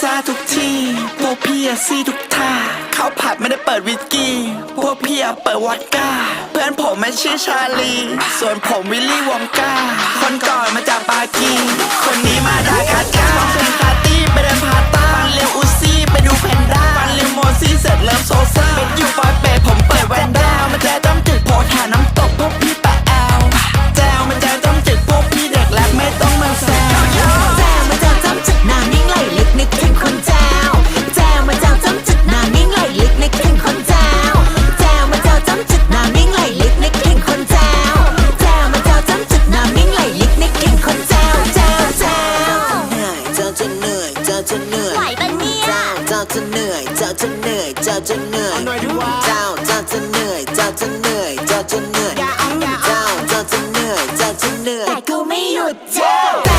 ซาทุกที่ พวกพี่อะซี่ทุกท่าเขาผัดไม่ได้เปิดวิสกี้ พวกพี่อะเปิดวอดก้า เพื่อนผมไม่ชื่อชาลี ส่วนผมวิลลี่วองก้า จะเหนื่อยไหวปะเนี่ยเจ้าเจ้าะเหนื่อยเจ้าจะเหนื่อยเจ้าจะเหนื่อยเอาเจ้าเจ้าจะเหนื่อยเจ้าจะเหนื่อยเจ้าจะเหนื่อยเเจ้าเจ้าจะเหนื่อยเจ้าจะเหนื่อย แต่กูไม่หยุดเจ้า